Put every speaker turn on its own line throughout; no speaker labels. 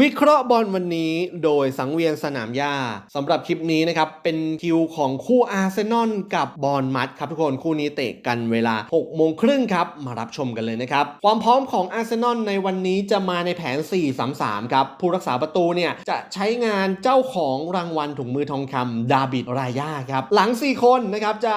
วิเคราะห์บอลวันนี้โดยสังเวียนสนามหญ้าสำหรับคลิปนี้นะครับ เป็นคิวของคู่อาร์เซนอลกับบอลมัดครับทุกคนคู่นี้เตะกันเวลา 6 โมงครึ่งครับ มารับชมกันเลยนะครับ ความพร้อมของอาร์เซนอลในวันนี้จะมาในแผน 4-3-3 ครับ ผู้รักษาประตูเนี่ย จะใช้งานเจ้าของรางวัลถุงมือทองคำดาบิดรายาครับ หลัง 4 คนนะครับจะ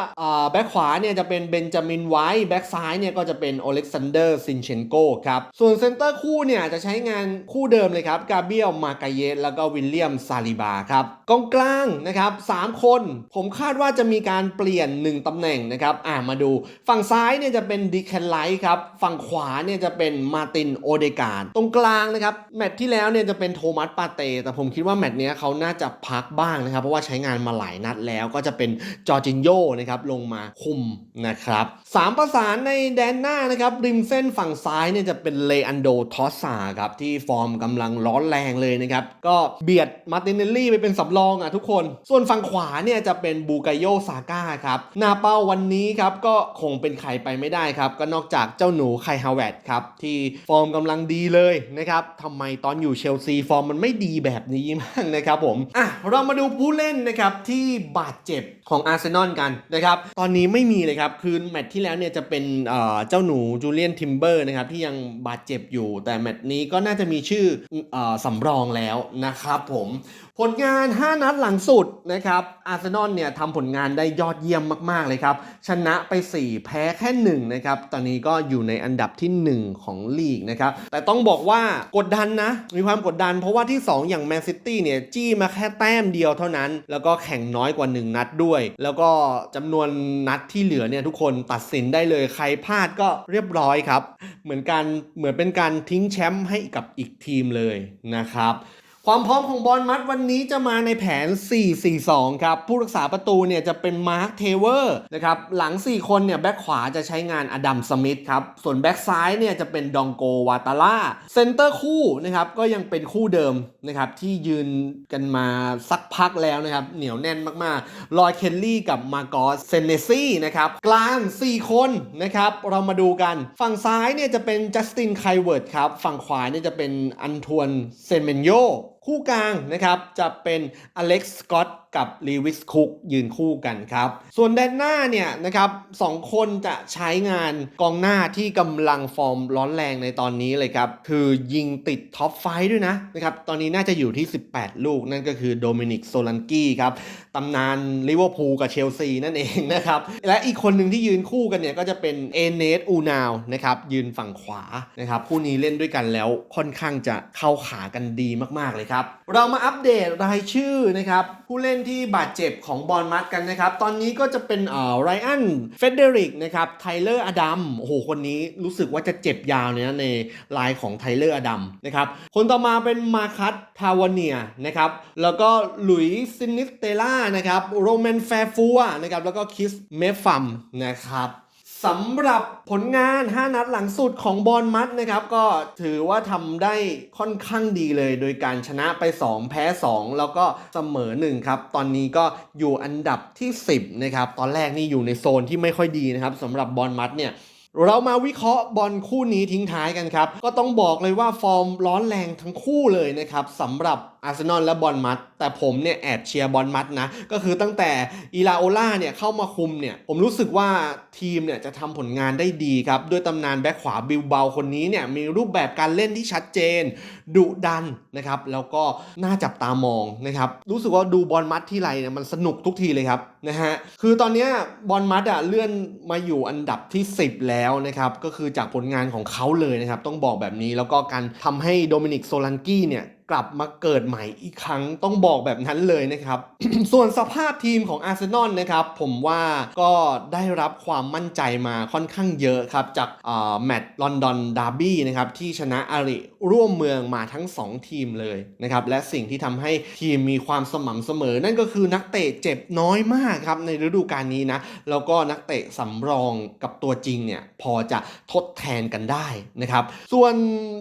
แบ็คขวาเนี่ยจะเป็นเบนจามินไวท์แบ็คซ้ายเนี่ยก็จะเป็นโอเล็กซานเดอร์ซินเชนโกครับส่วนเซนเตอร์คู่เนี่ยจะใช้งานคู่เดิมเลยครับกาเบียลมากาเยสแล้วก็วิลเลียมซาลิบาครับกองกลางนะครับ3คน ผมคาดว่าจะมีการเปลี่ยน 1ตำแหน่งนะครับอ่ามาดู ฝั่งซ้ายเนี่ยจะเป็นดิแคนไลท์ครับ ฝั่งขวาเนี่ยจะเป็นมาตินโอเดการตรงกลางนะครับแมตช์ที่แล้วเนี่ยจะเป็นโทมัสปาเต แต่ผมคิดว่าแมตช์เนี้ยเขาน่าจะพักบ้างนะครับ เพราะว่าใช้งานมาหลายนัดแล้วก็จะเป็นจอร์จินโยนะครับลงมาคุมนะครับสามประสานในแดนหน้านะครับริมเส้นฝั่งซ้ายเนี่ยจะเป็นเลอันโดทอสซาครับที่ฟอร์มกำลังร้อนแรงเลยนะครับ ก็เบียดมาร์ตินเนลลี่ไปเป็นสำรองอะทุกคน ส่วนฝั่งขวาเนี่ยจะเป็นบูกายโยซาก้าครับหน้าเป้าวันนี้ครับก็คงเป็นใครไปไม่ได้ครับ ก็นอกจากเจ้าหนูไคฮาวเวตครับ ที่ฟอร์มกำลังดีเลยนะครับทำไมตอนอยู่เชลซีฟอร์มมันไม่ดีแบบนี้มากนะครับผมอะเรามาดูผู้เล่นนะครับที่บาดเจ็บ ของอาร์เซนอลกันนะครับ ตอนนี้ไม่มีเลยครับ คือแมตช์ที่แล้วเนี่ยจะเป็นเจ้าหนูจูเลียนทิมเบอร์นะครับที่ยังบาดเจ็บอยู่ แต่แมตช์นี้ก็น่าจะมีชื่ออสำรองแล้วนะครับผม ผลงาน 5 นัดหลังสุดนะครับอาร์เซนอลเนี่ยทำผลงานได้ยอดเยี่ยมมาก ๆ เลยครับ ชนะไป 4 แพ้แค่ 1 นะครับ ตอนนี้ก็อยู่ในอันดับที่ 1 ของลีกนะครับ แต่ต้องบอกว่ากดดันนะ มีความกดดันเพราะว่าที่ 2 อย่างแมนซิตี้เนี่ยจี้มาแค่แต้มเดียวเท่านั้น แล้วก็แข่งน้อยกว่า 1 นัดด้วยแล้วก็จำนวนนัดที่เหลือเนี่ยทุกคนตัดสินได้เลยใครพลาดก็เรียบร้อยครับ เหมือนการเหมือนเป็นการทิ้งแชมป์ให้กับอีกทีมเลยนะครับ ความพร้อมของบอลมัดวันนี้จะมาในแผน 4-4-2 ครับ ผู้รักษาประตูเนี่ยจะเป็นมาร์คเทเวอร์นะครับ หลัง 4 คนเนี่ยแบ็คขวาจะใช้งานอดัมสมิธครับ ส่วนแบ็คซ้ายเนี่ยจะเป็นดองโกวาตาล่า เซนเตอร์คู่นะครับก็ยังเป็นคู่เดิมนะครับที่ยืนกันมาสักพักแล้วนะครับ เหนียวแน่นมากๆ ลอยเคลลี่กับมาโกอสเซนเนซี่นะครับกลาง 4 คนนะครับเรามาดูกัน ฝั่งซ้ายเนี่ยจะเป็นจัสตินไคเวิร์ดครับ ฝั่งขวาเนี่ยจะเป็นอันทวนเซนเมนโย คู่กลางนะครับจะเป็นอเล็กซ์สกอตกับลีวิสคุกยืนคู่กันครับ ส่วนแดนหน้าเนี่ยนะครับสองคนจะใช้งานกองหน้าที่กำลังฟอร์มร้อนแรงในตอนนี้เลยครับ คือยิงติดท็อปไฟด้วยนะนะครับ ตอนนี้น่าจะอยู่ที่ 18 ลูกนั่นก็คือโดมินิกโซลันกี้ครับตำนานลิเวอร์พูลกับเชลซีนั่นเองนะครับ และอีกคนหนึ่งที่ยืนคู่กันเนี่ยก็จะเป็นเอเนสอูนาวนะครับยืนฝั่งขวานะครับคู่นี้เล่นด้วยกันแล้วค่อนข้างจะเข้าขากันดีมากๆเลยครับ เรามาอัปเดตรายชื่อนะครับผู้เล่นที่บาดเจ็บของบอลมัดกันนะครับ ตอนนี้ก็จะเป็นเอ่อไรอันเฟเดริกนะครับไทเลอร์อดัมโอ้โหคนนี้รู้สึกว่าจะเจ็บยาวเลยนะในลายของไทเลอร์อดัมนะครับคนต่อมาเป็นมาคัตทาวเนียนะครับแล้วก็หลุยส์ซินิสเตล่านะครับโรแมนแฟฟัวนะครับแล้วก็คิสเมฟัมนะครับ สำหรับผลงาน 5 นัดหลังสุดของบอลมัดนะครับ ก็ถือว่าทำได้ค่อนข้างดีเลย โดยการชนะไป 2 แพ้ 2 แล้วก็เสมอ 1 ครับ ตอนนี้ก็อยู่อันดับที่ 10 นะครับ ตอนแรกนี่อยู่ในโซนที่ไม่ค่อยดีนะครับสำหรับบอลมัดเนี่ยเรามาวิเคราะห์บอลคู่นี้ทิ้งท้ายกันครับ ก็ต้องบอกเลยว่าฟอร์มร้อนแรงทั้งคู่เลยนะครับสำหรับ อาร์เซนอลและบอลมัด แต่ผมเนี่ยแอบเชียร์บอลมัดนะ ก็คือตั้งแต่อีลาโอล่าเนี่ยเข้ามาคุมเนี่ย ผมรู้สึกว่าทีมเนี่ยจะทำผลงานได้ดีครับ ด้วยตำนานแบ็คขวาบิลเบาคนนี้เนี่ยมีรูปแบบการเล่นที่ชัดเจน ดุดันนะครับ แล้วก็น่าจับตามองนะครับ รู้สึกว่าดูบอลมัดที่ไรเนี่ยมันสนุกทุกทีเลยครับนะฮะ คือตอนนี้บอลมัดอะเลื่อนมาอยู่อันดับที่ 10 แล้วนะครับ ก็คือจากผลงานของเขาเลยนะครับ ต้องบอกแบบนี้ แล้วก็การทำให้โดมินิกโซลันกี้เนี่ย กลับมาเกิดใหม่อีกครั้งต้องบอกแบบนั้นเลยนะครับ ส่วนสภาพทีมของอาร์เซนอลนะครับ ผมว่าก็ได้รับความมั่นใจมาค่อนข้างเยอะครับ จากแมตช์ลอนดอนดาร์บี้นะครับที่ชนะอาริร่วมเมืองมาทั้ง 2 ทีมเลยนะครับ และสิ่งที่ทำให้ทีมมีความสม่ำเสมอ นั่นก็คือนักเตะเจ็บน้อยมากครับในฤดูกาลนี้นะ แล้วก็นักเตะสำรองกับตัวจริงเนี่ยพอจะทดแทนกันได้นะครับ ส่วน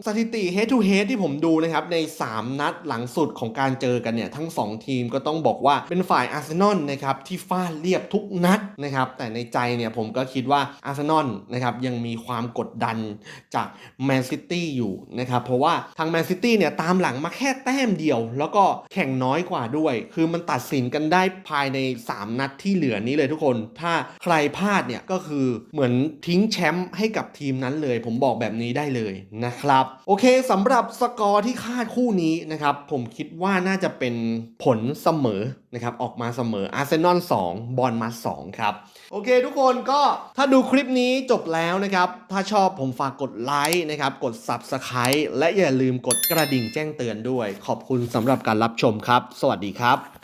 สถิติ head to head ที่ผมดูนะครับใน 3 3 นัดหลังสุดของการเจอกันเนี่ยทั้ง 2 ทีมก็ต้องบอกว่าเป็นฝ่ายอาร์เซนอลนะครับที่ฟาดเรียบทุกนัดนะครับแต่ในใจเนี่ยผมก็คิดว่าอาร์เซนอลนะครับยังมีความกดดันจากแมนซิตี้อยู่นะครับเพราะว่าทางแมนซิตี้เนี่ยตามหลังมาแค่แต้มเดียว แล้วก็แข่งน้อยกว่าด้วย คือมันตัดสินกันได้ภายใน 3 นัดที่เหลือนี้เลยทุกคน ถ้าใครพลาดเนี่ยก็คือเหมือนทิ้งแชมป์ให้กับทีมนั้นเลย ผมบอกแบบนี้ได้เลยนะครับ โอเคสำหรับสกอร์ที่คาดคู่นี้นี้นะครับผมคิดว่าน่าจะเป็นผลเสมอนะครับออกมาเสมออาร์เซนอล2บอลมา2ครับ โอเคทุกคนก็ถ้าดูคลิปนี้จบแล้วนะครับ ถ้าชอบผมฝากกดไลค์นะครับ กด Subscribe และอย่าลืมกดกระดิ่งแจ้งเตือนด้วย ขอบคุณสำหรับการรับชมครับ สวัสดีครับ